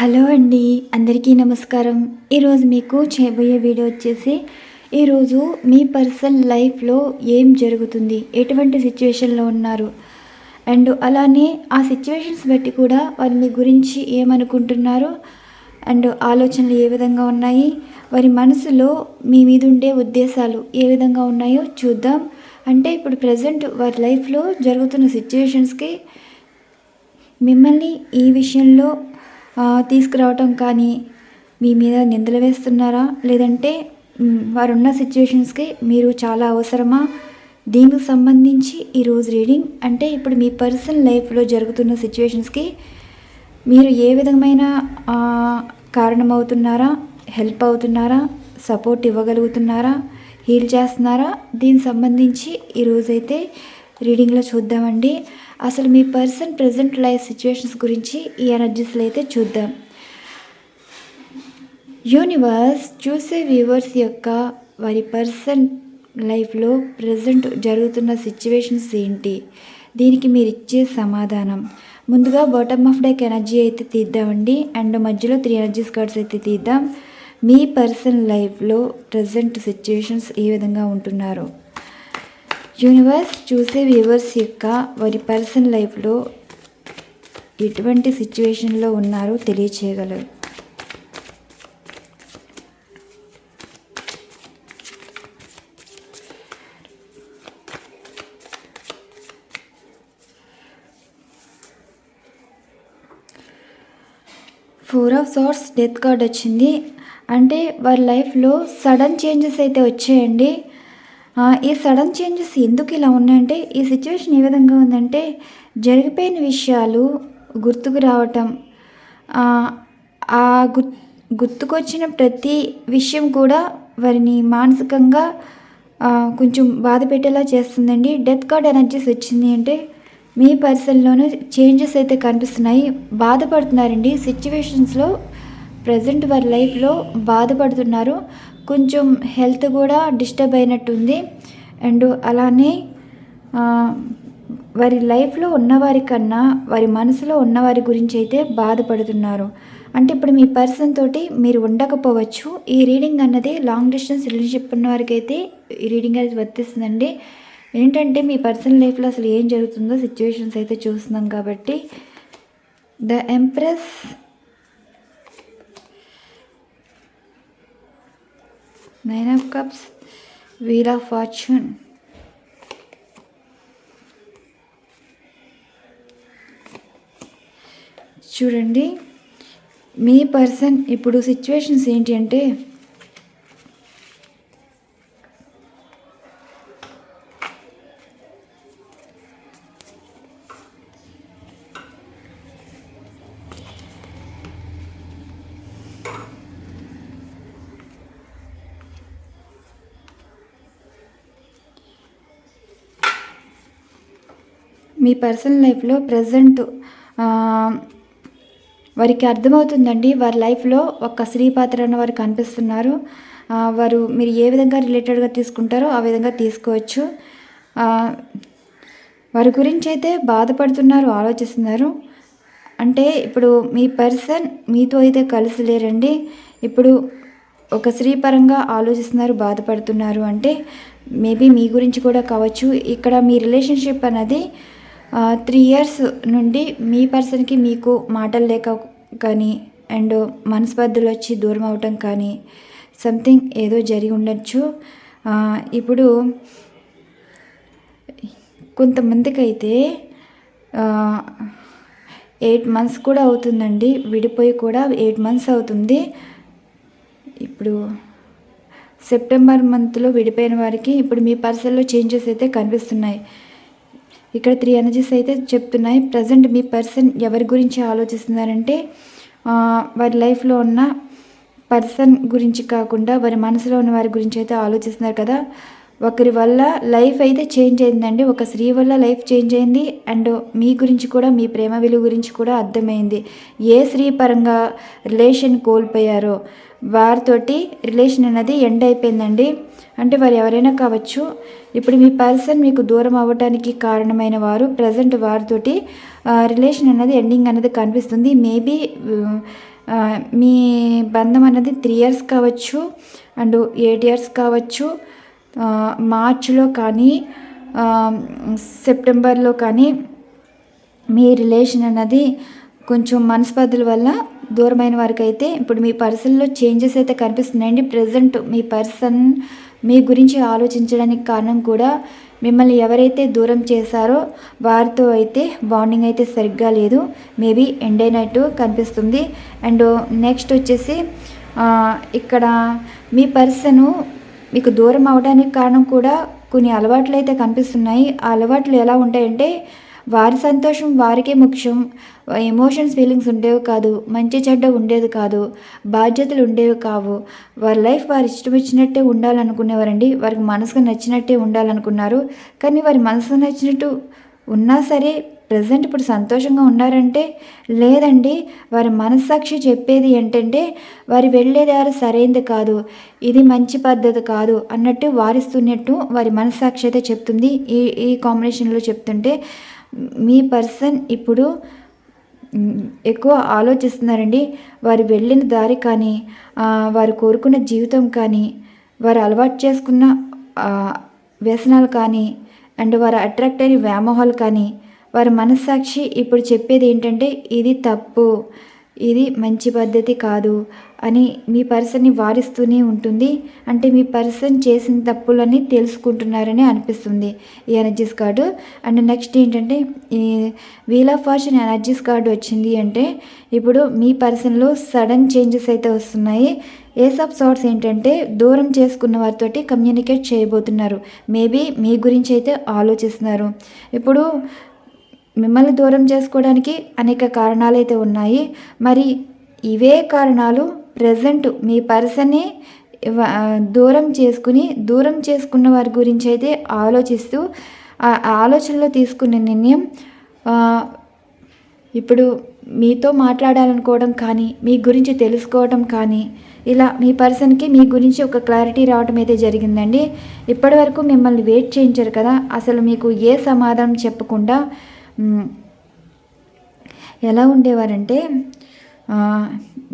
Hello అండి అందరికీ నమస్కారం. ఈరోజు మీకు చేయబోయే వీడియో వచ్చేసి ఈరోజు మీ పర్సనల్ లైఫ్లో ఏం జరుగుతుంది ఎటువంటి సిచ్యువేషన్లో ఉన్నారు. అండ్ అలానే ఆ సిచ్యువేషన్స్ బట్టి కూడా వారి మీ గురించి ఏమనుకుంటున్నారు అండ్ ఆలోచనలు ఏ విధంగా ఉన్నాయి వారి మనసులో మీ మీద ఉండే ఉద్దేశాలు ఏ విధంగా ఉన్నాయో చూద్దాం. అంటే ఇప్పుడు ప్రజెంట్ వారి లైఫ్లో జరుగుతున్న సిచ్యువేషన్స్కి మిమ్మల్ని ఈ విషయంలో తీసుకురావటం కానీ మీ మీద నిందలు వేస్తున్నారా? లేదంటే వారున్న సిచ్యువేషన్స్కి మీరు చాలా అవసరమా? దీనికి సంబంధించి ఈరోజు రీడింగ్ అంటే ఇప్పుడు మీ పర్సనల్ లైఫ్లో జరుగుతున్న సిచ్యువేషన్స్కి మీరు ఏ విధమైన కారణమవుతున్నారా? హెల్ప్ అవుతున్నారా? సపోర్ట్ ఇవ్వగలుగుతున్నారా? హీల్ చేస్తున్నారా? దీనికి సంబంధించి ఈరోజైతే రీడింగ్లో చూద్దామండి. అసలు మీ పర్సన్ ప్రజెంట్ లైఫ్ సిచ్యువేషన్స్ గురించి ఈ ఎనర్జీస్లో అయితే చూద్దాం. యూనివర్స్ చూసే వ్యూవర్స్ యొక్క వారి పర్సన్ లైఫ్లో ప్రజెంట్ జరుగుతున్న సిచ్యువేషన్స్ ఏంటి? దీనికి మీరు ఇచ్చే సమాధానం. ముందుగా బాటమ్ ఆఫ్ డెక్ ఎనర్జీ అయితే తీద్దామండి. అండ్ మధ్యలో త్రీ ఎనర్జీస్ కార్డ్స్ అయితే తీద్దాం. మీ పర్సన్ లైఫ్లో ప్రజెంట్ సిచ్యువేషన్స్ ఏ విధంగా ఉంటున్నారు. యూనివర్స్ చూసే వ్యూవర్స్ యొక్క వారి పర్సన్ లైఫ్లో ఎటువంటి సిచ్యువేషన్లో ఉన్నారో తెలియచేయగలరు. Four of swords death card వచ్చింది. అంటే వారి లైఫ్లో సడన్ చేంజెస్ అయితే వచ్చాయండి. ఈ సడన్ చేంజెస్ ఎందుకు ఇలా ఉన్నాయంటే ఈ సిచ్యువేషన్ ఏ విధంగా ఉందంటే జరిగిపోయిన విషయాలు గుర్తుకు రావటం ఆ, ఆ గుర్ గుర్తుకొచ్చిన ప్రతి విషయం కూడా వారిని మానసికంగా కొంచెం బాధ పెట్టేలా చేస్తుందండి. డెత్ కార్డ్ ఎనర్జీస్ వచ్చింది అంటే మీ పరిసరంలోనే చేంజెస్ అయితే కనిపిస్తున్నాయి. బాధపడుతున్నారండి. సిచ్యువేషన్స్లో ప్రజెంట్ వారి లైఫ్లో బాధపడుతున్నారు. కొంచెం హెల్త్ కూడా డిస్టర్బ్ అయినట్టుంది. అండ్ అలానే వారి లైఫ్లో ఉన్నవారి కన్నా వారి మనసులో ఉన్నవారి గురించి అయితే బాధపడుతున్నారు. అంటే ఇప్పుడు మీ పర్సన్ తోటి మీరు ఉండకపోవచ్చు. ఈ రీడింగ్ అన్నది లాంగ్ డిస్టెన్స్ రిలేషన్షిప్ ఉన్న వారికి అయితే ఈ రీడింగ్ అనేది వర్తిస్తుందండి. ఏంటంటే మీ పర్సనల్ లైఫ్లో అసలు ఏం జరుగుతుందో సిచ్యువేషన్స్ అయితే చూస్తున్నాం కాబట్టి the empress nine of cups wheel of fortune చూడండి మీ పర్సన్ ఇప్పుడు సిచ్యువేషన్స్ ఏంటి అంటే మీ పర్సనల్ లైఫ్లో ప్రజెంట్ వారికి అర్థమవుతుందండి. వారి లైఫ్లో ఒక స్త్రీ పాత్ర అన్న వారు కనిపిస్తున్నారు. వారు మీరు ఏ విధంగా రిలేటెడ్గా తీసుకుంటారో ఆ విధంగా తీసుకోవచ్చు. వారి గురించి అయితే బాధపడుతున్నారు ఆలోచిస్తున్నారు. అంటే ఇప్పుడు మీ పర్సన్ మీతో అయితే కలిసి లేరండి. ఇప్పుడు ఒక స్త్రీ పరంగా ఆలోచిస్తున్నారు బాధపడుతున్నారు అంటే మేబీ మీ గురించి కూడా కావచ్చు. ఇక్కడ మీ రిలేషన్షిప్ అనేది త్రీ ఇయర్స్ నుండి మీ పర్సన్కి మీకు మాటలు లేక కానీ అండ్ మనస్పర్ధలు వచ్చి దూరం అవటం కానీ సంథింగ్ ఏదో జరిగి ఉండొచ్చు. ఇప్పుడు కొంతమందికి అయితే ఎయిట్ మంత్స్ కూడా అవుతుందండి. విడిపోయి కూడా ఎయిట్ మంత్స్ అవుతుంది. ఇప్పుడు సెప్టెంబర్ మంత్లో విడిపోయిన వారికి ఇప్పుడు మీ పర్సన్లో చేంజెస్ అయితే కనిపిస్తున్నాయి. ఇక్కడ త్రీ ఎనర్జీస్ అయితే చెప్తున్నాయి. ప్రజెంట్ మీ పర్సన్ ఎవరి గురించి ఆలోచిస్తున్నారంటే వారి లైఫ్లో ఉన్న పర్సన్ గురించి కాకుండా వారి మనసులో ఉన్న వారి గురించి అయితే ఆలోచిస్తున్నారు కదా. ఒకరి వల్ల లైఫ్ అయితే చేంజ్ అయిందండి. ఒక స్త్రీ వల్ల లైఫ్ చేంజ్ అయింది. అండ్ మీ గురించి కూడా మీ ప్రేమ విలువ గురించి కూడా అర్థమైంది. ఏ స్త్రీ పరంగా రిలేషన్ కోల్పోయారో వారితోటి రిలేషన్ అనేది ఎండ్ అయిపోయిందండి. అంటే వారు ఎవరైనా కావచ్చు ఇప్పుడు మీ పర్సన్ మీకు దూరం అవ్వడానికి కారణమైన వారు ప్రజెంట్ వారితోటి రిలేషన్ అనేది ఎండింగ్ అనేది కనిపిస్తుంది. మేబీ మీ బంధం అనేది త్రీ ఇయర్స్ కావచ్చు అండ్ ఎయిట్ ఇయర్స్ కావచ్చు మార్చ్లో కానీ సెప్టెంబర్లో కానీ మీ రిలేషన్ అన్నది కొంచెం మనస్పర్ధల వల్ల దూరమైన వారికి అయితే ఇప్పుడు మీ పర్సన్లో చేంజెస్ అయితే కనిపిస్తున్నాయండి. ప్రజెంట్ మీ పర్సన్ మీ గురించి ఆలోచించడానికి కారణం కూడా మిమ్మల్ని ఎవరైతే దూరం చేశారో వారితో అయితే బాండింగ్ అయితే సరిగ్గా లేదు. మేబీ ఎండ్ అయినట్టు కనిపిస్తుంది. అండ్ నెక్స్ట్ వచ్చేసి ఇక్కడ మీ పర్సను మీకు దూరం అవడానికి కారణం కూడా కొన్ని అలవాట్లు అయితే కనిపిస్తున్నాయి. ఆ అలవాట్లు ఎలా ఉంటాయంటే వారి సంతోషం వారికే ముఖ్యం. ఎమోషన్స్ ఫీలింగ్స్ ఉండేవి కాదు. మంచి చెడ్డ ఉండేది కాదు. బాధ్యతలు ఉండేవి కావు. వారి లైఫ్ వారి ఇష్టం వచ్చినట్టే ఉండాలనుకునేవారండి. వారికి మనసుకు నచ్చినట్టే ఉండాలనుకున్నారు. కానీ వారి మనసుకు నచ్చినట్టు ఉన్నా సరే ప్రజెంట్ ఇప్పుడు సంతోషంగా ఉన్నారంటే లేదండి వారి మనస్సాక్షి చెప్పేది ఏంటంటే వారి వెళ్ళేదారు సరైనది కాదు ఇది మంచి పద్ధతి కాదు అన్నట్టు వారిస్తున్నట్టు వారి మనస్సాక్షి అయితే చెప్తుంది. ఈ ఈ కాంబినేషన్లో చెప్తుంటే మీ పర్సన్ ఇప్పుడు ఎక్కువ ఆలోచిస్తున్నారండి వారు వెళ్ళిన దారి కానీ వారు కోరుకున్న జీవితం కానీ వారు అలవాటు చేసుకున్న వ్యసనాలు కానీ అండ్ వారు అట్రాక్ట్ అయిన వ్యామోహాలు కానీ వారి మనస్సాక్షి ఇప్పుడు చెప్పేది ఏంటంటే ఇది తప్పు ఇది మంచి పద్ధతి కాదు అని మీ పర్సన్ని వారిస్తూనే ఉంటుంది. అంటే మీ పర్సన్ చేసిన తప్పులని తెలుసుకుంటున్నారని అనిపిస్తుంది. ఈ ఎనర్జీస్ కార్డు. అండ్ నెక్స్ట్ ఏంటంటే ఈ wheel of fortune energies card వచ్చింది అంటే ఇప్పుడు మీ పర్సన్లో సడన్ చేంజెస్ అయితే వస్తున్నాయి. ఏస్ ఆఫ్ సార్ట్స్ ఏంటంటే దూరం చేసుకున్న వారితోటి కమ్యూనికేట్ చేయబోతున్నారు. మేబీ మీ గురించి అయితే ఆలోచిస్తున్నారు. ఇప్పుడు మిమ్మల్ని దూరం చేసుకోవడానికి అనేక కారణాలు అయితే ఉన్నాయి. మరి ఇవే కారణాలు ప్రజెంట్ మీ పర్సన్ని దూరం చేసుకుని దూరం చేసుకున్న వారి గురించి అయితే ఆలోచిస్తూ ఆ ఆలోచనలో తీసుకునే నిర్ణయం ఇప్పుడు మీతో మాట్లాడాలనుకోవడం కానీ మీ గురించి తెలుసుకోవడం కానీ ఇలా మీ పర్సన్కి మీ గురించి ఒక క్లారిటీ రావడం అయితే జరిగిందండి. ఇప్పటివరకు మిమ్మల్ని వెయిట్ చేయించారు కదా అసలు మీకు ఏ సమాధానం చెప్పకుండా ఎలా ఉండేవారంటే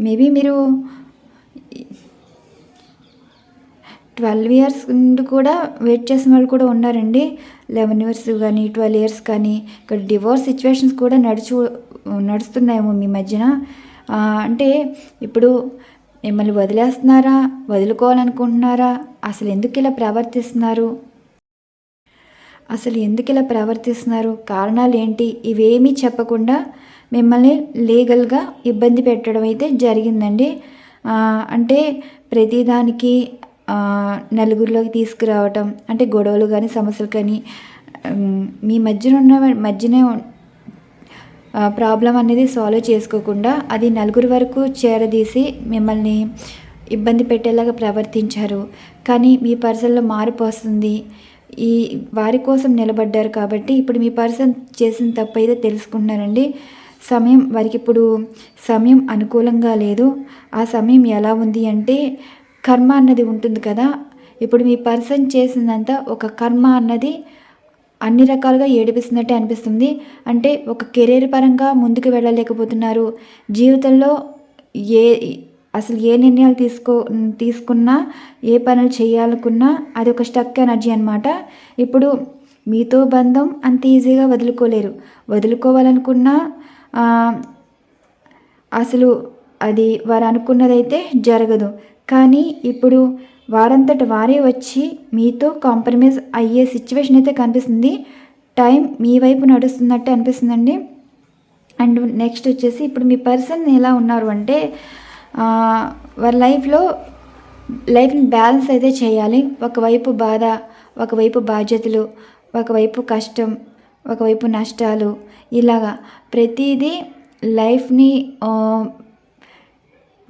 మేబీ మీరు ట్వెల్వ్ ఇయర్స్ నుండి కూడా వెయిట్ చేసిన వాళ్ళు కూడా ఉన్నారండి. లెవెన్ ఇయర్స్ కానీ ట్వెల్వ్ ఇయర్స్ కానీ ఇక్కడ డివోర్స్ సిచ్యువేషన్స్ కూడా నడుచు నడుస్తున్నాయేమో మీ మధ్యన. అంటే ఇప్పుడు మిమ్మల్ని వదిలేస్తున్నారా? వదులుకోవాలనుకుంటున్నారా? అసలు ఎందుకు ఇలా ప్రవర్తిస్తున్నారు? అసలు ఎందుకు ఇలా ప్రవర్తిస్తున్నారు? కారణాలు ఏంటి ఇవేమీ చెప్పకుండా మిమ్మల్ని లీగల్గా ఇబ్బంది పెట్టడం అయితే జరిగిందండి. అంటే ప్రతిదానికి నలుగురిలోకి తీసుకురావటం అంటే గొడవలు కానీ సమస్యలు కానీ మీ మధ్యన ఉన్న మధ్యనే ప్రాబ్లం అనేది సాల్వ్ చేసుకోకుండా అది నలుగురు వరకు చేరదీసి మిమ్మల్ని ఇబ్బంది పెట్టేలాగా ప్రవర్తించారు. కానీ మీ పర్సన్లో మార్పు వస్తుంది. ఈ వారి కోసం నిలబడ్డారు కాబట్టి ఇప్పుడు మీ పర్సన్ చేసిన తప్పు అయితే తెలుసుకుంటున్నారండి. సమయం వారికి ఇప్పుడు సమయం అనుకూలంగా లేదు. ఆ సమయం ఎలా ఉంది అంటే కర్మ అన్నది ఉంటుంది కదా. ఇప్పుడు మీ పర్సన్ చేసిందంతా ఒక కర్మ అన్నది అన్ని రకాలుగా ఏడిపిస్తున్నట్టే అనిపిస్తుంది. అంటే ఒక కెరీర్ పరంగా ముందుకు వెళ్ళలేకపోతున్నారు. జీవితంలో ఏ అసలు ఏ నిర్ణయాలు తీసుకో తీసుకున్నా ఏ పనులు చేయాలనుకున్నా అది ఒక స్టక్ ఎనర్జీ అనమాట ఇప్పుడు మీతో బంధం అంత ఈజీగా వదులుకోలేరు. వదులుకోవాలనుకున్నా అసలు అది వారు అనుకున్నదైతే జరగదు. కానీ ఇప్పుడు వారంతట వారే వచ్చి మీతో కాంప్రమైజ్ అయ్యే సిచ్యువేషన్ అయితే కనిపిస్తుంది. టైం మీ వైపు నడుస్తున్నట్టే అనిపిస్తుందండి. అండ్ నెక్స్ట్ వచ్చేసి ఇప్పుడు మీ పర్సన్ ఎలా ఉన్నారు అంటే వారి లైఫ్లో లైఫ్ని బ్యాలెన్స్ అయితే చేయాలి. ఒకవైపు బాధ ఒకవైపు బాధ్యతలు ఒకవైపు కష్టం ఒకవైపు నష్టాలు. ఇలాగా ప్రతిదీ లైఫ్ని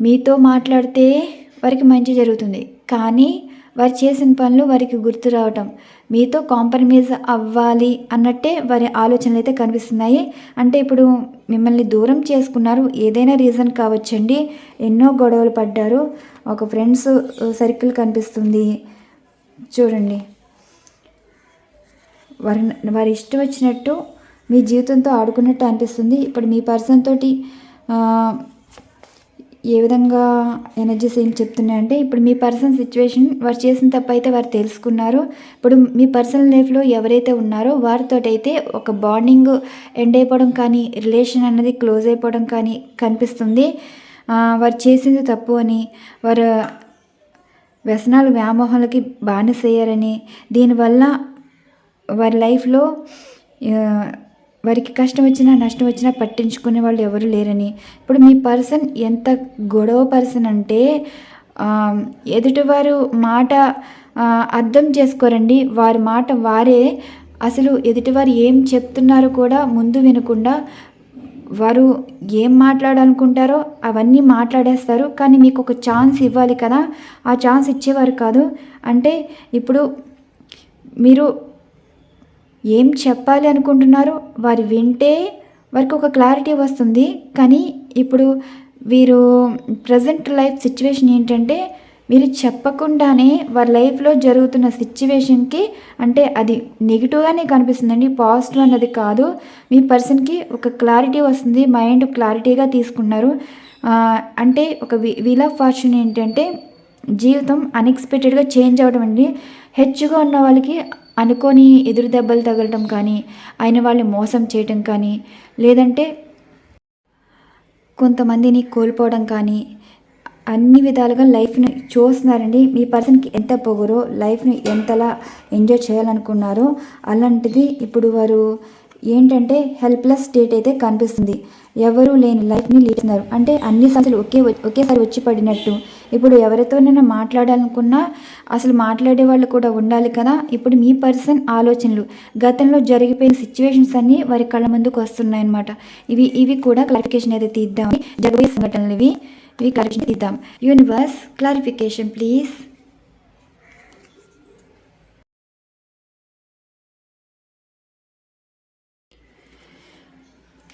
మీతో మాట్లాడితే వారికి మంచి జరుగుతుంది. కానీ వారు చేసిన పనులు వారికి గుర్తు రావటం. మీతో కాంప్రమైజ్ అవ్వాలి అన్నట్టే వారి ఆలోచనలు అయితే కనిపిస్తున్నాయి. అంటే ఇప్పుడు మిమ్మల్ని దూరం చేసుకున్నారు. ఏదైనా రీజన్ కావచ్చండి. ఎన్నో గొడవలు పడ్డారు. ఒక ఫ్రెండ్స్ సర్కిల్ కనిపిస్తుంది. చూడండి. వారి వారి ఇష్టం వచ్చినట్టు మీ జీవితంతో ఆడుకున్నట్టు అనిపిస్తుంది. ఇప్పుడు మీ పర్సన్ తోటి ఏ విధంగా ఎనర్జీస్ ఏం చెప్తున్నాయంటే ఇప్పుడు మీ పర్సన్ సిచ్యువేషన్ వారు చేసిన తప్పు అయితే వారు తెలుసుకున్నారు. ఇప్పుడు మీ పర్సనల్ లైఫ్లో ఎవరైతే ఉన్నారో వారితో అయితే ఒక బాండింగ్ ఎండ్ అయిపోవడం కానీ రిలేషన్ అన్నది క్లోజ్ అయిపోవడం కానీ కనిపిస్తుంది. వారు చేసింది తప్పు అని వారు వ్యసనాలు వ్యామోహాలకి బానిసయ్యారని దీనివల్ల వారి లైఫ్లో వారికి కష్టం వచ్చినా నష్టం వచ్చినా పట్టించుకునే వాళ్ళు ఎవరు లేరని. ఇప్పుడు మీ పర్సన్ ఎంత గొడవ పర్సన్ అంటే ఎదుటివారు మాట అర్థం చేసుకోరండి. వారి మాట వారే. అసలు ఎదుటివారు ఏం చెప్తున్నారో కూడా ముందు వినకుండా వారు ఏం మాట్లాడాలనుకుంటారో అవన్నీ మాట్లాడేస్తారు. కానీ మీకు ఒక ఛాన్స్ ఇవ్వాలి కదా. ఆ ఛాన్స్ ఇచ్చేవారు కాదు. అంటే ఇప్పుడు మీరు ఏం చెప్పాలి అనుకుంటున్నారో వారు వింటే వారికి ఒక క్లారిటీ వస్తుంది. కానీ ఇప్పుడు వీరు ప్రజెంట్ లైఫ్ సిచ్యువేషన్ ఏంటంటే మీరు చెప్పకుండానే వారి లైఫ్లో జరుగుతున్న సిచ్యువేషన్కి అంటే అది నెగిటివ్గానే కనిపిస్తుందండి పాజిటివ్ అన్నది కాదు. మీ పర్సన్కి ఒక క్లారిటీ వస్తుంది మైండ్ క్లారిటీగా తీసుకున్నారు. అంటే ఒక వీల్ ఆఫ్ ఫార్చ్యూన్ ఏంటంటే జీవితం అన్ఎక్స్పెక్టెడ్గా చేంజ్ అవ్వడం అండి. హెచ్చుగా ఉన్న వాళ్ళకి అనుకోని ఎదురు దెబ్బలు తగలటం కానీ అయిన వాళ్ళని మోసం చేయటం కానీ లేదంటే కొంతమందిని కోల్పోవడం కానీ అన్ని విధాలుగా లైఫ్ని చూస్తున్నారండి. మీ పర్సన్కి ఎంత పొగరో లైఫ్ని ఎంతలా ఎంజాయ్ చేయాలనుకున్నారో అలాంటిది ఇప్పుడు వారు ఏంటంటే హెల్ప్లెస్ స్టేట్ అయితే కనిపిస్తుంది. ఎవరూ లేని లైఫ్ని లీడుతున్నారు అంటే అన్ని సమస్యలు ఒకే ఒకేసారి వచ్చి పడినట్టు ఇప్పుడు ఎవరితోనైనా మాట్లాడాలనుకున్నా అసలు మాట్లాడే వాళ్ళు కూడా ఉండాలి కదా. ఇప్పుడు మీ పర్సన్ ఆలోచనలు గతంలో జరిగిపోయిన సిచ్యువేషన్స్ అన్నీ వారి కళ్ళ ముందుకు వస్తున్నాయి అన్నమాట ఇవి ఇవి కూడా క్లారిఫికేషన్ అయితే తీద్దాం. జరగబోయే సంఘటనలు ఇవి ఇవి క్లారిఫికేషన్ తీద్దాం. యూనివర్స్ క్లారిఫికేషన్ ప్లీజ్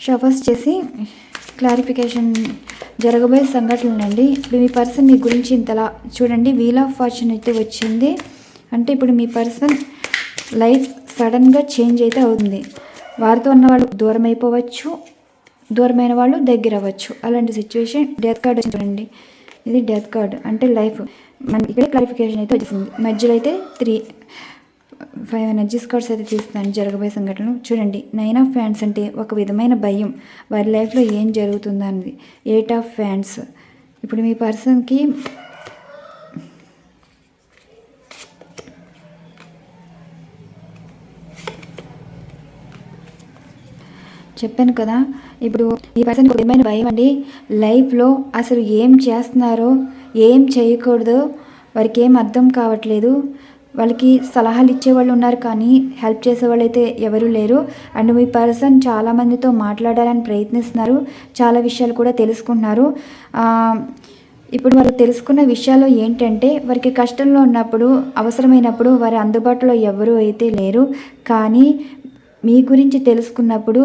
షఫర్స్ చేసి క్లారిఫికేషన్ జరగబోయే సంఘటనలు అండి. ఇప్పుడు మీ పర్సన్ మీ గురించి ఇంతలా చూడండి. వీల్ ఆఫ్ ఫార్చ్యూన్ అయితే వచ్చింది. అంటే ఇప్పుడు మీ పర్సన్ లైఫ్ సడన్గా చేంజ్ అయితే అవుతుంది. వారితో ఉన్న వాళ్ళు దూరం అయిపోవచ్చు. దూరమైన వాళ్ళు దగ్గర అవ్వచ్చు. అలాంటి సిచ్యువేషన్ డెత్ కార్డ్ చూడండి. ఇది డెత్ కార్డ్ అంటే లైఫ్ మన ఇక్కడే క్లారిఫికేషన్ అయితే వచ్చింది. మధ్యలో అయితే త్రీ ఫైవ్ ఎనర్జీ కార్డ్స్ అయితే తీస్తున్నాను జరగబోయే సంఘటనలు. చూడండి నైన్ ఆఫ్ ఫ్యాన్స్ అంటే ఒక విధమైన భయం. వారి లైఫ్లో ఏం జరుగుతుందో ఎయిట్ ఆఫ్ ఫ్యాన్స్. ఇప్పుడు మీ పర్సన్కి చెప్పాను కదా ఇప్పుడు ఈ పర్సన్ ఒక విధమైన భయం అండి. లైఫ్లో అసలు ఏం చేస్తున్నారో ఏం చేయకూడదో వారికి ఏం అర్థం కావట్లేదు. వాళ్ళకి సలహాలు ఇచ్చేవాళ్ళు ఉన్నారు కానీ హెల్ప్ చేసేవాళ్ళు అయితే ఎవరూ లేరు. అండ్ మీ పర్సన్ చాలామందితో మాట్లాడాలని ప్రయత్నిస్తున్నారు. చాలా విషయాలు కూడా తెలుసుకుంటున్నారు. ఇప్పుడు వారు తెలుసుకున్న విషయాలు ఏంటంటే వారికి కష్టంలో ఉన్నప్పుడు అవసరమైనప్పుడు వారి అందుబాటులో ఎవరు అయితే లేరు. కానీ మీ గురించి తెలుసుకున్నప్పుడు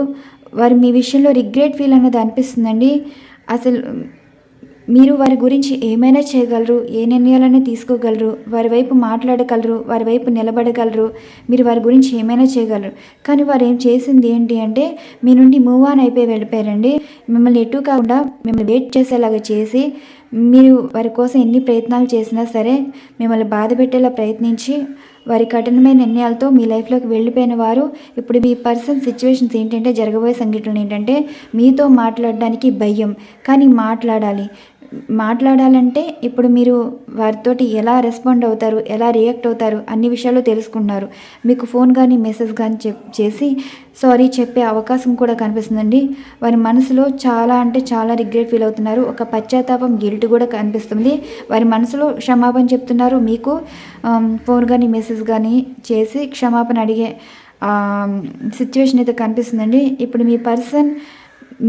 వారు మీ విషయంలో రిగ్రెట్ ఫీల్ అన్నది అనిపిస్తుందండి. అసలు మీరు వారి గురించి ఏమైనా చేయగలరు ఏ నిర్ణయాలను తీసుకోగలరు వారి వైపు మాట్లాడగలరు వారి వైపు నిలబడగలరు మీరు వారి గురించి ఏమైనా చేయగలరు. కానీ వారు ఏం చేసింది ఏంటి అంటే మీ నుండి మూవ్ ఆన్ అయిపోయి వెళ్ళిపోయారండి. మిమ్మల్ని ఎటు కాకుండా మిమ్మల్ని వెయిట్ చేసేలాగా చేసి మీరు వారి కోసం ఎన్ని ప్రయత్నాలు చేసినా సరే మిమ్మల్ని బాధ పెట్టేలా ప్రయత్నించి వారి కఠినమైన నిర్ణయాలతో మీ లైఫ్లోకి వెళ్ళిపోయిన వారు ఇప్పుడు మీ పర్సన్ సిచ్యువేషన్స్ ఏంటంటే జరగబోయే సంఘటనలు ఏంటంటే మీతో మాట్లాడడానికి భయం. కానీ మాట్లాడాలి. మాట్లాడాలంటే ఇప్పుడు మీరు వారితోటి ఎలా రెస్పాండ్ అవుతారు ఎలా రియాక్ట్ అవుతారు అన్ని విషయాలు తెలుసుకుంటున్నారు. మీకు ఫోన్ కానీ మెసేజ్ కానీ చెప్ చేసి సారీ చెప్పే అవకాశం కూడా కనిపిస్తుందండి. వారి మనసులో చాలా అంటే చాలా రిగ్రెట్ ఫీల్ అవుతున్నారు. ఒక పశ్చాత్తాపం గిల్ట్ కూడా కనిపిస్తుంది. వారి మనసులో క్షమాపణ చెప్తున్నారు. మీకు ఫోన్ కానీ మెసేజ్ కానీ చేసి క్షమాపణ అడిగే సిచ్యువేషన్ అయితే కనిపిస్తుందండి. ఇప్పుడు మీ పర్సన్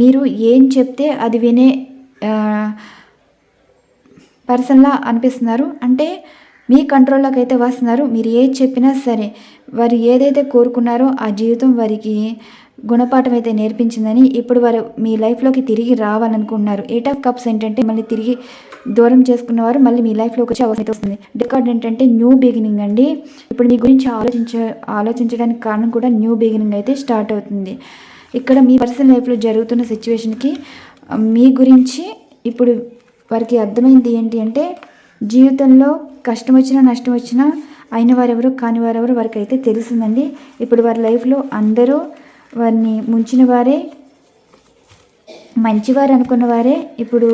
మీరు ఏం చెప్తే అది వినే పర్సన్లా అనిపిస్తున్నారు. అంటే మీ కంట్రోల్లోకి అయితే వస్తున్నారు. మీరు ఏది చెప్పినా సరే వారు ఏదైతే కోరుకున్నారో ఆ జీవితం వారికి గుణపాఠం అయితే నేర్పించిందని ఇప్పుడు వారు మీ లైఫ్లోకి తిరిగి రావాలనుకుంటున్నారు. ఎయిట్ ఆఫ్ కప్స్ ఏంటంటే మళ్ళీ తిరిగి దూరం చేసుకున్నవారు మళ్ళీ మీ లైఫ్లోకి వచ్చే అవసరం వస్తుంది. రికార్డ్ ఏంటంటే న్యూ బిగినింగ్ అండి. ఇప్పుడు మీ గురించి ఆలోచించ ఆలోచించడానికి కారణం కూడా న్యూ బిగినింగ్ అయితే స్టార్ట్ అవుతుంది. ఇక్కడ మీ పర్సనల్ లైఫ్లో జరుగుతున్న సిచ్యువేషన్కి మీ గురించి ఇప్పుడు వారికి అర్థమైంది ఏంటి అంటే జీవితంలో కష్టం వచ్చినా నష్టం వచ్చినా అయిన వారెవరు కాని వారెవరు వారికి అయితే తెలిసిందండి ఇప్పుడు వారి లైఫ్లో అందరూ వారిని ముంచిన వారే మంచివారు అనుకున్న వారే. ఇప్పుడు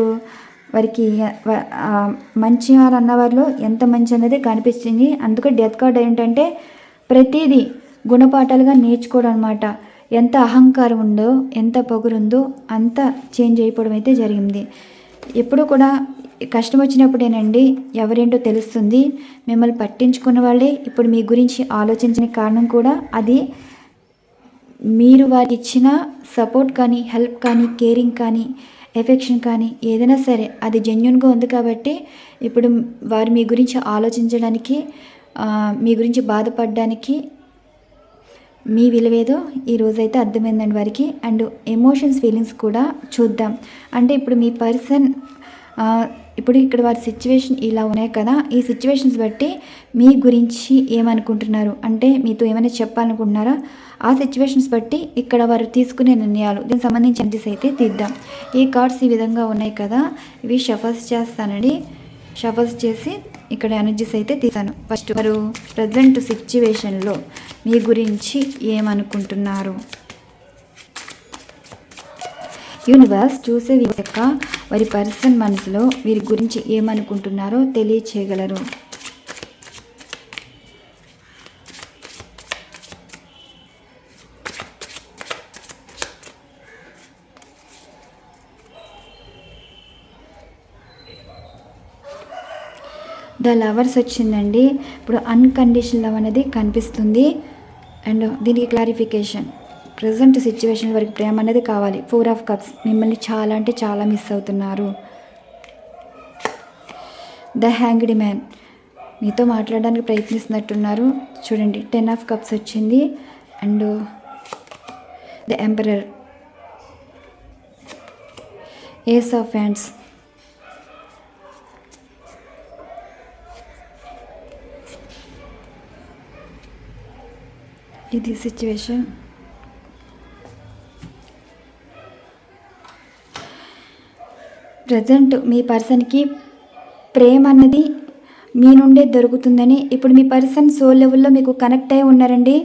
వారికి మంచి వారు అన్నవారిలో ఎంత మంచి అన్నది కనిపిస్తుంది. అందుకే డెత్ కార్డ్ ఏంటంటే ప్రతిదీ గుణపాఠాలుగా నేర్చుకోవడం అనమాట ఎంత అహంకారం ఉందో ఎంత పొగురుందో అంత చేంజ్ అయిపోవడం అయితే జరిగింది. ఎప్పుడు కూడా కష్టం వచ్చినప్పుడేనండి ఎవరేంటో తెలుస్తుంది. మిమ్మల్ని పట్టించుకున్న వాళ్ళే ఇప్పుడు మీ గురించి ఆలోచించిన కారణం కూడా అది. మీరు వారికి ఇచ్చిన సపోర్ట్ కానీ హెల్ప్ కానీ కేరింగ్ కానీ ఎఫెక్షన్ కానీ ఏదైనా సరే అది జెన్యున్గా ఉంది కాబట్టి ఇప్పుడు వారు మీ గురించి ఆలోచించడానికి మీ గురించి బాధపడడానికి మీ విలువేదో ఈ అర్థమైందండి వారికి. అండ్ ఎమోషన్స్ ఫీలింగ్స్ కూడా చూద్దాం. అంటే ఇప్పుడు మీ పర్సన్ ఇప్పుడు ఇక్కడ వారి సిచ్యువేషన్ ఇలా ఉన్నాయి కదా. ఈ సిచ్యువేషన్స్ బట్టి మీ గురించి ఏమనుకుంటున్నారు? అంటే మీతో ఏమైనా చెప్పాలనుకుంటున్నారా? ఆ సిచ్యువేషన్స్ బట్టి ఇక్కడ వారు తీసుకునే నిర్ణయాలు దీనికి సంబంధించి ఎనర్జీస్ అయితే తీద్దాం. ఈ కార్డ్స్ ఈ విధంగా ఉన్నాయి కదా. ఇవి షఫల్స్ చేస్తానండి. షఫల్స్ చేసి ఇక్కడ ఎనర్జీస్ అయితే తీసాను. ఫస్ట్ వారు ప్రజెంట్ సిచ్యువేషన్లో మీ గురించి ఏమనుకుంటున్నారు? యూనివర్స్ చూసే యొక్క వారి పర్సన్ మనసులో వీరి గురించి ఏమనుకుంటున్నారో తెలియచేయగలరు. లవర్స్ వచ్చిందండి. ఇప్పుడు అన్కండిషన్ లవ్ అనేది కనిపిస్తుంది. అండ్ దీనికి క్లారిఫికేషన్ ప్రజెంట్ సిచ్యువేషన్ వరకు ప్రేమ అనేది కావాలి. ఫోర్ ఆఫ్ కప్స్ మిమ్మల్ని చాలా అంటే చాలా మిస్ అవుతున్నారు. ద హ్యాంగ్డ్ మ్యాన్ మీతో మాట్లాడడానికి ప్రయత్నిస్తున్నట్టున్నారు. చూడండి టెన్ ఆఫ్ కప్స్ వచ్చింది. And the emperor ace of wands ఇది సిచ్యువేషన్ ప్రజెంట్ మీ పర్సన్కి ప్రేమ అన్నది మీ నుండే దొరుకుతుందని. ఇప్పుడు మీ పర్సన్ సోల్ లెవెల్లో మీకు కనెక్ట్ అయి ఉన్నారండి.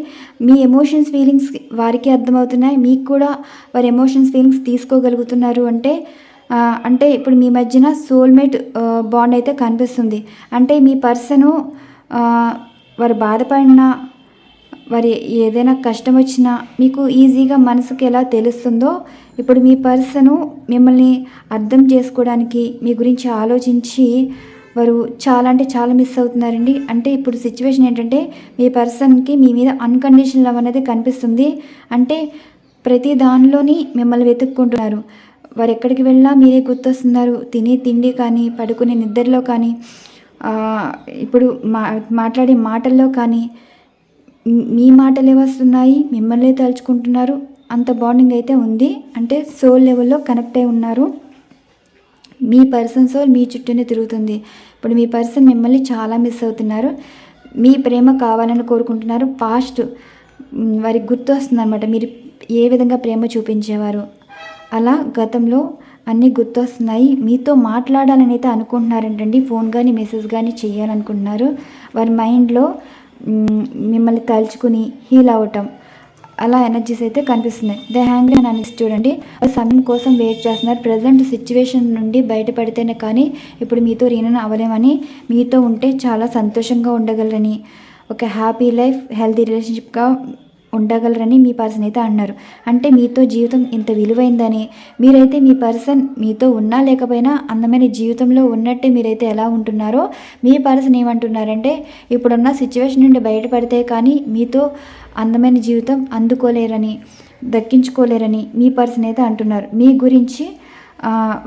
మీ ఎమోషన్స్ ఫీలింగ్స్ వారికి అర్థమవుతున్నాయి. మీకు కూడా వారి ఎమోషన్స్ ఫీలింగ్స్ తీసుకోగలుగుతున్నారు అంటే అంటే ఇప్పుడు మీ మధ్యన సోల్మేట్ బాండ్ అయితే కనిపిస్తుంది. అంటే మీ పర్సను వారు బాధపడిన వారి ఏదైనా కష్టం వచ్చినా మీకు ఈజీగా మనసుకు ఎలా తెలుస్తుందో ఇప్పుడు మీ పర్సను మిమ్మల్ని అర్థం చేసుకోవడానికి మీ గురించి ఆలోచించి వారు చాలా అంటే చాలా మిస్ అవుతున్నారండి. అంటే ఇప్పుడు సిచ్యువేషన్ ఏంటంటే మీ పర్సన్కి మీ మీద అన్కండిషన్ లవ్ అనేది కనిపిస్తుంది. అంటే ప్రతి దానిలోని మిమ్మల్ని వెతుక్కుంటున్నారు. వారు ఎక్కడికి వెళ్ళినా మీరే గుర్తొస్తున్నారు. తినే తిండి కానీ పడుకునే నిద్రలో కానీ ఇప్పుడు మా మాట్లాడే మాటల్లో కానీ మీ- మాటలే వస్తున్నాయి మిమ్మల్ని తలుచుకుంటున్నారు. అంత బాండింగ్ అయితే ఉంది. అంటే సోల్ లెవెల్లో కనెక్ట్ అయి ఉన్నారు. మీ పర్సన్ సోల్ మీ చుట్టూనే తిరుగుతుంది. ఇప్పుడు మీ పర్సన్ మిమ్మల్ని చాలా మిస్ అవుతున్నారు. మీ ప్రేమ కావాలని కోరుకుంటున్నారు. పాస్ట్ వారికి గుర్తు వస్తుంది అనమాట మీరు ఏ విధంగా ప్రేమ చూపించేవారు? అలా గతంలో అన్నీ గుర్తొస్తున్నాయి మీతో మాట్లాడాలని అయితే అనుకుంటున్నారంటండి. ఫోన్ కానీ మెసేజ్ కానీ చేయాలనుకుంటున్నారు. వారి మైండ్లో మిమ్మల్ని తలుచుకుని హీల్ అవ్వటం. అలా ఎనర్జీస్ అయితే కనిపిస్తున్నాయి. ద హ్యాంగ్ అని అనేసి చూడండి సమయం కోసం వెయిట్ చేస్తున్నారు. ప్రజెంట్ సిచ్యువేషన్ నుండి బయటపడితేనే కానీ ఇప్పుడు మీతో రీనన్ అవ్వలేమని మీతో ఉంటే చాలా సంతోషంగా ఉండగలరని. ఒక హ్యాపీ లైఫ్ హెల్తీ రిలేషన్షిప్గా ఉండగలరని మీ పర్సన్ అయితే అన్నారు. అంటే మీతో జీవితం ఇంత విలువైందని. మీరైతే మీ పర్సన్ మీతో ఉన్నా లేకపోయినా అందమైన జీవితంలో ఉన్నట్టే మీరైతే ఎలా ఉంటున్నారో మీ పర్సన్ ఏమంటున్నారంటే ఇప్పుడున్న సిచ్యువేషన్ నుండి బయటపడితే కానీ మీతో అందమైన జీవితం అందుకోలేరని దక్కించుకోలేరని మీ పర్సన్ అయితే అంటున్నారు. మీ గురించి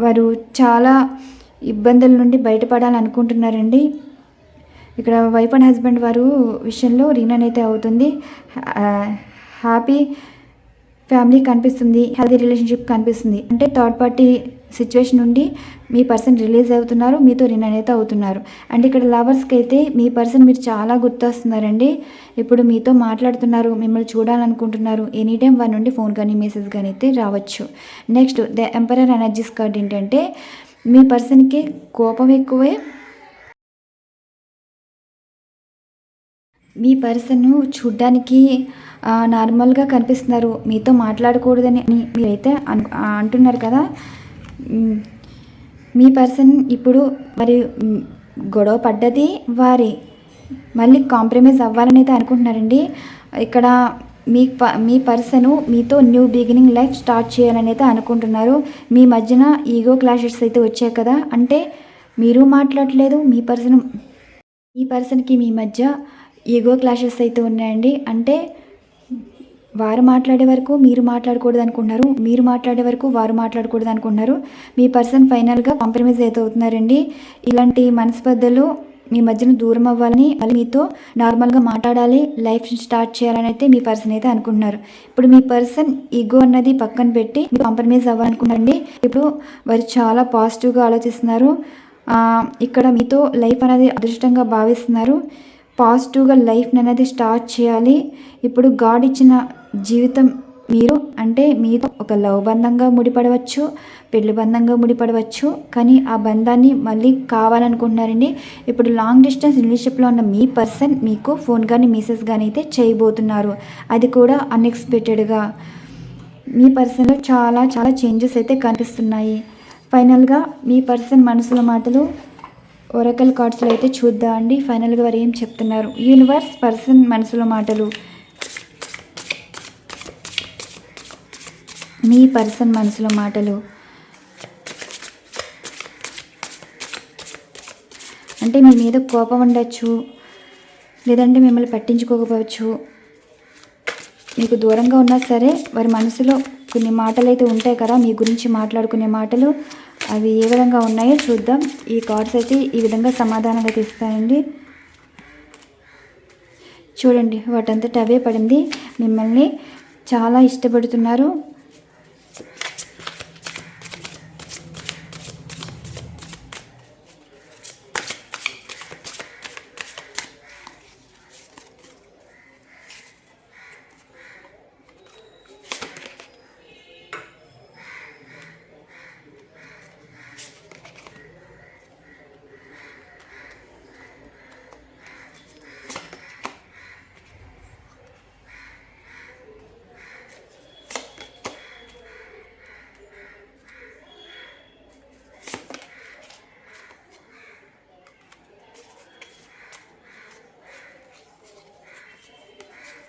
వారు చాలా ఇబ్బందుల నుండి బయటపడాలనుకుంటున్నారండి. ఇక్కడ వైఫ్ అండ్ హస్బెండ్ వారు విషయంలో రీనన్ అయితే అవుతుంది హ్యాపీ ఫ్యామిలీ కనిపిస్తుంది హెల్దీ రిలేషన్షిప్ కనిపిస్తుంది. అంటే థర్డ్ పార్టీ సిచ్యువేషన్ నుండి మీ పర్సన్ రిలీజ్ అవుతున్నారు మీతో రినైన్ అయితే అవుతున్నారు. అండ్ ఇక్కడ లవర్స్కి అయితే మీ పర్సన్ మీరు చాలా గుర్తొస్తున్నారండి. ఇప్పుడు మీతో మాట్లాడుతున్నారు మిమ్మల్ని చూడాలనుకుంటున్నారు ఎనీ టైం వారి నుండి ఫోన్ కానీ మెసేజ్ కానీ అయితే రావచ్చు. Next the emperor energies card ఏంటంటే మీ పర్సన్కి కోపం ఎక్కువే మీ పర్సన్ చూడ్డానికి నార్మల్గా కనిపిస్తున్నారు. మీతో మాట్లాడకూడదని అని మీరైతే అంటున్నారు కదా. మీ పర్సన్ ఇప్పుడు మరి గొడవ పడ్డది వారి. మళ్ళీ కాంప్రమైజ్ అవ్వాలని అయితే అనుకుంటున్నారండి. ఇక్కడ మీ ప మీ పర్సను మీతో న్యూ బిగినింగ్ లైఫ్ స్టార్ట్ చేయాలని అయితే అనుకుంటున్నారు. మీ మధ్యన ఈగో క్లాషెస్ అయితే వచ్చాయి కదా. అంటే మీరు మాట్లాడలేదు మీ పర్సన్ ఈ పర్సన్కి మీ మధ్య ఈగో క్లాషెస్ అయితే ఉన్నాయండి? అంటే వారు మాట్లాడే వరకు మీరు మాట్లాడకూడదు అనుకుంటున్నారు. మీరు మాట్లాడే వరకు వారు మాట్లాడకూడదు అనుకుంటున్నారు. మీ పర్సన్ ఫైనల్గా కాంప్రమైజ్ అయితే అవుతున్నారండి. ఇలాంటి మనస్పర్ధలు మీ మధ్యన దూరం అవ్వాలని మళ్ళీ మీతో నార్మల్గా మాట్లాడాలి లైఫ్ స్టార్ట్ చేయాలని అయితే మీ పర్సన్ అయితే అనుకుంటున్నారు. ఇప్పుడు మీ పర్సన్ ఈగో అన్నది పక్కన పెట్టి మీరు కాంప్రమైజ్ అవ్వాలనుకున్నారండి ఇప్పుడు వారు చాలా పాజిటివ్గా ఆలోచిస్తున్నారు. ఇక్కడ మీతో లైఫ్ అనేది అదృష్టంగా భావిస్తున్నారు. పాజిటివ్గా లైఫ్ని అనేది స్టార్ట్ చేయాలి. ఇప్పుడు గాడ్ ఇచ్చిన జీవితం మీరు అంటే మీతో ఒక లవ్ బంధంగా ముడిపడవచ్చు పెళ్ళి బంధంగా ముడిపడవచ్చు. కానీ ఆ బంధాన్ని మళ్ళీ కావాలనుకుంటున్నారండి. ఇప్పుడు లాంగ్ డిస్టెన్స్ రిలేషన్షిప్లో ఉన్న మీ పర్సన్ మీకు ఫోన్ కానీ మెసేజ్ కానీ అయితే చేయబోతున్నారు. అది కూడా అన్ఎక్స్పెక్టెడ్గా మీ పర్సన్లో చాలా చాలా చేంజెస్ అయితే కనిపిస్తున్నాయి. ఫైనల్గా మీ పర్సన్ మనసులో మాటలు ఒరకల్ కార్డ్స్లో అయితే చూద్దాం అండి? ఫైనల్గా వారు ఏం చెప్తున్నారు? యూనివర్స్ పర్సన్ మనసులో మాటలు. మీ పర్సన్ మనసులో మాటలు. అంటే మీ మీద కోపం ఉండొచ్చు. లేదంటే మిమ్మల్ని పట్టించుకోకపోవచ్చు. మీకు దూరంగా ఉన్నా సరే వారి మనసులో కొన్ని మాటలు అయితే ఉంటాయి కదా మీ గురించి మాట్లాడుకునే మాటలు. అవి ఏ విధంగా ఉన్నాయో చూద్దాం. ఈ కార్డ్స్ అయితే ఈ విధంగా సమాధానంగా తీస్తాయండి. చూడండి వాటంతట అవే పడింది. మిమ్మల్ని చాలా ఇష్టపడుతున్నారు.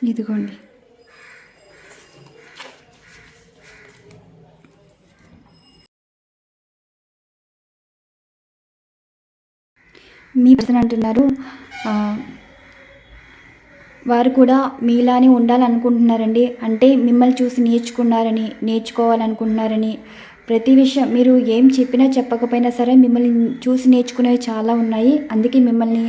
ఇదిగోండి. మీ పర్సన్ అంటున్నారు వారు కూడా మీలానే ఉండాలనుకుంటున్నారండి. అంటే మిమ్మల్ని చూసి నేర్చుకున్నారని నేర్చుకోవాలనుకుంటున్నారని ప్రతి విషయం మీరు ఏం చెప్పినా చెప్పకపోయినా సరే మిమ్మల్ని చూసి నేర్చుకునేవి చాలా ఉన్నాయి. అందుకే మిమ్మల్ని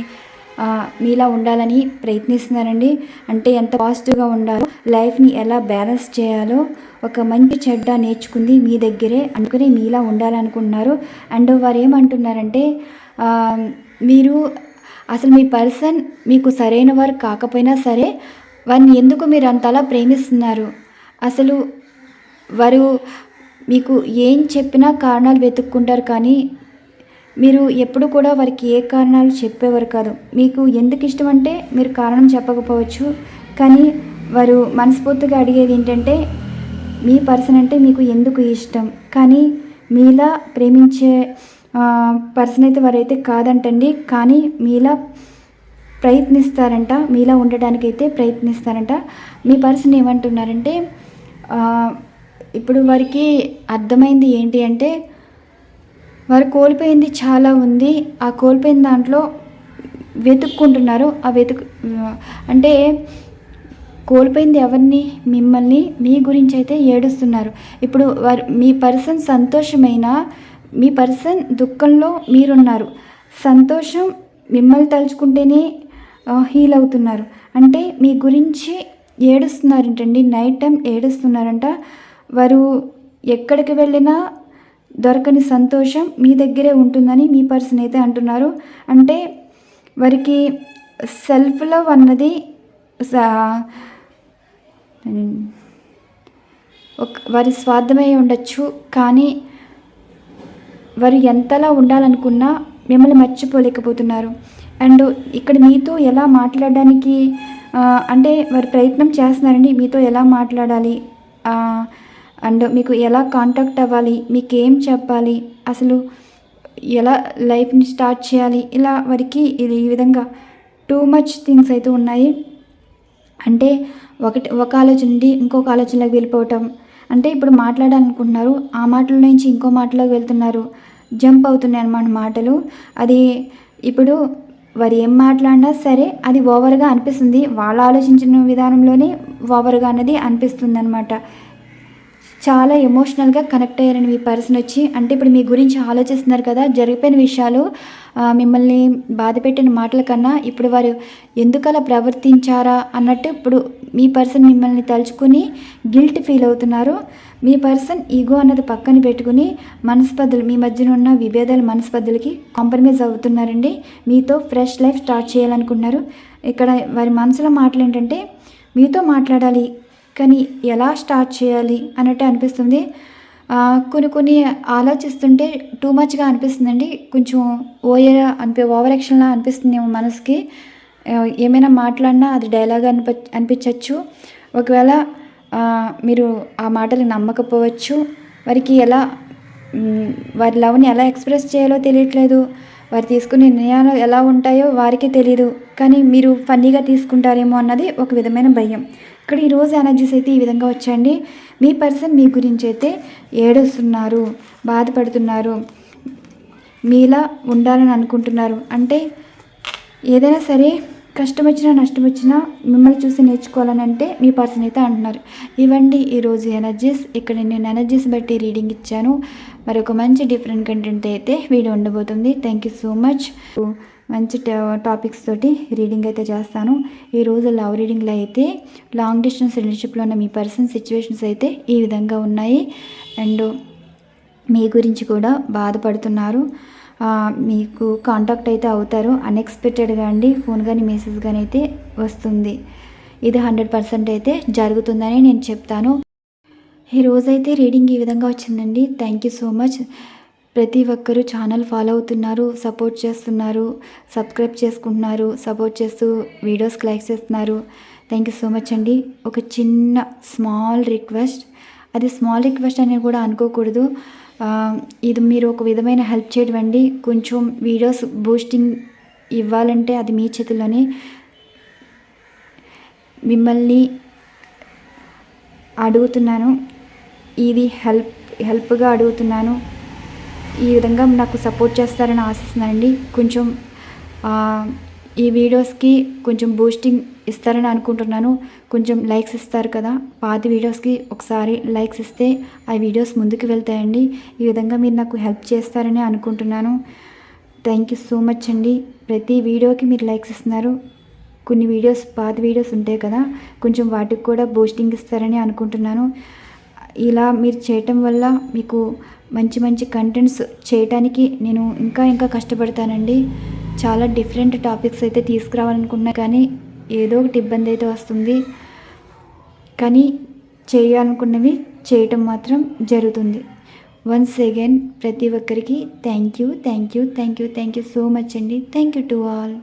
మీలా ఉండాలని ప్రయత్నిస్తున్నారండి. అంటే ఎంత పాజిటివ్గా ఉండాలో లైఫ్ని ఎలా బ్యాలెన్స్ చేయాలో ఒక మంచి చెడ్డ నేర్చుకుంది మీ దగ్గరే అందుకనే మీలా ఉండాలనుకుంటున్నారు. అండ్ వారు ఏమంటున్నారంటే మీరు అసలు మీ పర్సన్ మీకు సరైన వారు కాకపోయినా సరే వారిని ఎందుకు మీరు అంతలా ప్రేమిస్తున్నారు? అసలు వారు మీకు ఏం చెప్పినా కారణాలు వెతుక్కుంటారు కానీ మీరు ఎప్పుడు కూడా వారికి ఏ కారణాలు చెప్పేవారు కాదు. మీకు ఎందుకు ఇష్టం అంటే మీరు కారణం చెప్పకపోవచ్చు. కానీ వారు మనస్ఫూర్తిగా అడిగేది ఏంటంటే మీ పర్సన్ అంటే మీకు ఎందుకు ఇష్టం? కానీ మీలా ప్రేమించే పర్సన్ అయితే వారైతే కాదంటండి. కానీ మీలా ప్రయత్నిస్తారంట. మీలా ఉండడానికి అయితే ప్రయత్నిస్తారంట. మీ పర్సన్ ఏమంటున్నారంటే ఇప్పుడు వారికి అర్థమైంది ఏంటి అంటే వారు కోల్పోయింది చాలా ఉంది. ఆ కోల్పోయిన దాంట్లో వెతుక్కుంటున్నారు. ఆ వెతుకు అంటే కోల్పోయింది ఎవరిని? మిమ్మల్ని. మీ గురించి అయితే ఏడుస్తున్నారు. ఇప్పుడు వారు మీ పర్సన్ సంతోషమైన మీ పర్సన్ దుఃఖంలో మీరున్నారు. సంతోషం మిమ్మల్ని తలుచుకుంటేనే హీల్ అవుతున్నారు. అంటే మీ గురించి ఏడుస్తున్నారంటండి. Night time ఏడుస్తున్నారంట. వారు ఎక్కడికి వెళ్ళినా దొరకని సంతోషం మీ దగ్గరే ఉంటుందని మీ పర్సన్ అయితే అంటున్నారు. అంటే వారికి సెల్ఫ్ లవ్ అన్నది సా- వారి స్వార్థమై ఉండొచ్చు కానీ వారు ఎంతలా ఉండాలనుకున్నా మిమ్మల్ని మర్చిపోలేకపోతున్నారు. అండ్ ఇక్కడ మీతో ఎలా మాట్లాడడానికి అంటే వారు ప్రయత్నం చేస్తున్నారండి మీతో ఎలా మాట్లాడాలి అండ్ మీకు ఎలా కాంటాక్ట్ అవ్వాలి మీకు ఏం చెప్పాలి అసలు ఎలా లైఫ్ని స్టార్ట్ చేయాలి ఇలా వారికి ఇది ఈ విధంగా టూ మచ్ థింగ్స్ అయితే ఉన్నాయి. అంటే ఒకటి ఒక ఆలోచన నుండి ఇంకొక ఆలోచనలోకి వెళ్ళిపోవటం. అంటే ఇప్పుడు మాట్లాడాలనుకుంటున్నారు ఆ మాటల నుంచి ఇంకో మాటలోకి వెళ్తున్నారు. జంప్ అవుతున్నాయి అన్నమాట మాటలు. అది ఇప్పుడు వారు ఏం మాట్లాడినా సరే అది ఓవర్గా అనిపిస్తుంది. వాళ్ళు ఆలోచించిన విధానంలోనే ఓవర్గా అన్నది అనిపిస్తుంది అనమాట చాలా ఎమోషనల్గా కనెక్ట్ అయ్యారని మీ పర్సన్ వచ్చి. అంటే ఇప్పుడు మీ గురించి ఆలోచిస్తున్నారు కదా జరిగిపోయిన విషయాలు మిమ్మల్ని బాధ పెట్టిన మాటల కన్నా ఇప్పుడు వారు ఎందుకు అలా ప్రవర్తించారా అన్నట్టు ఇప్పుడు మీ పర్సన్ మిమ్మల్ని తలుచుకుని గిల్ట్ ఫీల్ అవుతున్నారు. మీ పర్సన్ ఈగో అన్నది పక్కన పెట్టుకుని మనస్పద్దులు మీ మధ్యన ఉన్న విభేదాల మనస్పద్దులకి కాంప్రమైజ్ అవుతున్నారండి. మీతో ఫ్రెష్ లైఫ్ స్టార్ట్ చేయాలనుకుంటున్నారు. ఇక్కడ వారి మనసులో మాటలు ఏంటంటే మీతో మాట్లాడాలి కానీ ఎలా స్టార్ట్ చేయాలి అన్నట్టు అనిపిస్తుంది. కొన్ని కొన్ని ఆలోచిస్తుంటే టూ మచ్గా అనిపిస్తుందండి. కొంచెం ఓయర్ అనిపి ఓవర్ యాక్షన్లా అనిపిస్తుంది మనసుకి ఏమైనా మాట్లాడినా అది డైలాగ్ అనిపి అనిపించవచ్చు ఒకవేళ మీరు ఆ మాటలు నమ్మకపోవచ్చు. వారికి ఎలా వారి లవ్ని ఎలా ఎక్స్ప్రెస్ చేయాలో తెలియట్లేదు. వారు తీసుకునే నిర్ణయాలు ఎలా ఉంటాయో వారికి తెలియదు కానీ మీరు ఫన్నీగా తీసుకుంటారేమో అన్నది ఒక విధమైన భయం. ఇక్కడ ఈరోజు ఎనర్జీస్ అయితే ఈ విధంగా వచ్చండి మీ పర్సన్ మీ గురించి అయితే ఏడుస్తున్నారు బాధపడుతున్నారు మీలా ఉండాలని అనుకుంటున్నారు. అంటే ఏదైనా సరే కష్టం వచ్చినా నష్టం వచ్చినా మిమ్మల్ని చూసి నేర్చుకోవాలని అంటే మీ పర్సన్ అయితే అంటున్నారు. ఇవ్వండి ఈరోజు ఎనర్జీస్ ఇక్కడ నేను ఎనర్జీస్ బట్టి రీడింగ్ ఇచ్చాను. మరి ఒక మంచి డిఫరెంట్ కంటెంట్ అయితే వీడియో ఉండబోతుంది. థ్యాంక్ యూ సో మచ్ మంచి టాపిక్స్ తోటి రీడింగ్ అయితే చేస్తాను. ఈరోజు లవ్ రీడింగ్లో అయితే లాంగ్ డిస్టెన్స్ రిలేషన్షిప్లో ఉన్న మీ పర్సన్ సిచ్యువేషన్స్ అయితే ఈ విధంగా ఉన్నాయి. అండ్ మీ గురించి కూడా బాధపడుతున్నారు. మీకు కాంటాక్ట్ అయితే అవుతారు. అన్ఎక్స్పెక్టెడ్గా అండి ఫోన్ కానీ మెసేజ్ కానీ అయితే వస్తుంది. ఇది హండ్రెడ్ పర్సెంట్ అయితే జరుగుతుందని నేను చెప్తాను. ఈ రోజైతే రీడింగ్ ఈ విధంగా వచ్చిందండి. థ్యాంక్ యూ సో మచ్ ప్రతి ఒక్కరూ ఛానల్ ఫాలో అవుతున్నారు సపోర్ట్ చేస్తున్నారు సబ్స్క్రైబ్ చేసుకుంటున్నారు సపోర్ట్ చేస్తూ వీడియోస్కి లైక్ చేస్తున్నారు. థ్యాంక్ యూ సో మచ్ అండి. ఒక చిన్న స్మాల్ రిక్వెస్ట్ అది స్మాల్ రిక్వెస్ట్ అనేది కూడా అనుకోకూడదు. ఇది మీరు ఒక విధమైన హెల్ప్ చేయడం అండి కొంచెం వీడియోస్ బూస్టింగ్ ఇవ్వాలంటే అది మీ చేతిలోనే మిమ్మల్ని అడుగుతున్నాను. ఇది హెల్ప్ హెల్ప్గా అడుగుతున్నాను. ఈ విధంగా నాకు సపోర్ట్ చేస్తారని ఆశిస్తున్నానండి. కొంచెం ఈ వీడియోస్కి కొంచెం బూస్టింగ్ ఇస్తారని అనుకుంటున్నాను. కొంచెం లైక్స్ ఇస్తారు కదా. పాత వీడియోస్కి ఒకసారి లైక్స్ ఇస్తే ఆ వీడియోస్ ముందుకు వెళ్తాయండి. ఈ విధంగా మీరు నాకు హెల్ప్ చేస్తారని అనుకుంటున్నాను. థ్యాంక్ యూ సో మచ్ అండి. ప్రతి వీడియోకి మీరు లైక్స్ ఇస్తున్నారు. కొన్ని వీడియోస్ పాత వీడియోస్ ఉంటాయి కదా. కొంచెం వాటికి కూడా బూస్టింగ్ ఇస్తారని అనుకుంటున్నాను. ఇలా మీరు చేయటం వల్ల మీకు మంచి మంచి కంటెంట్స్ చేయటానికి నేను ఇంకా ఇంకా కష్టపడతానండి. చాలా డిఫరెంట్ టాపిక్స్ అయితే తీసుకురావాలనుకున్నా కానీ ఏదో ఒకటి ఇబ్బంది అయితే వస్తుంది. కానీ చేయాలనుకున్నవి చేయటం మాత్రం జరుగుతుంది. వన్స్ అగైన్ ప్రతి ఒక్కరికి thank you thank you thank you thank you so much అండి. Thank you to all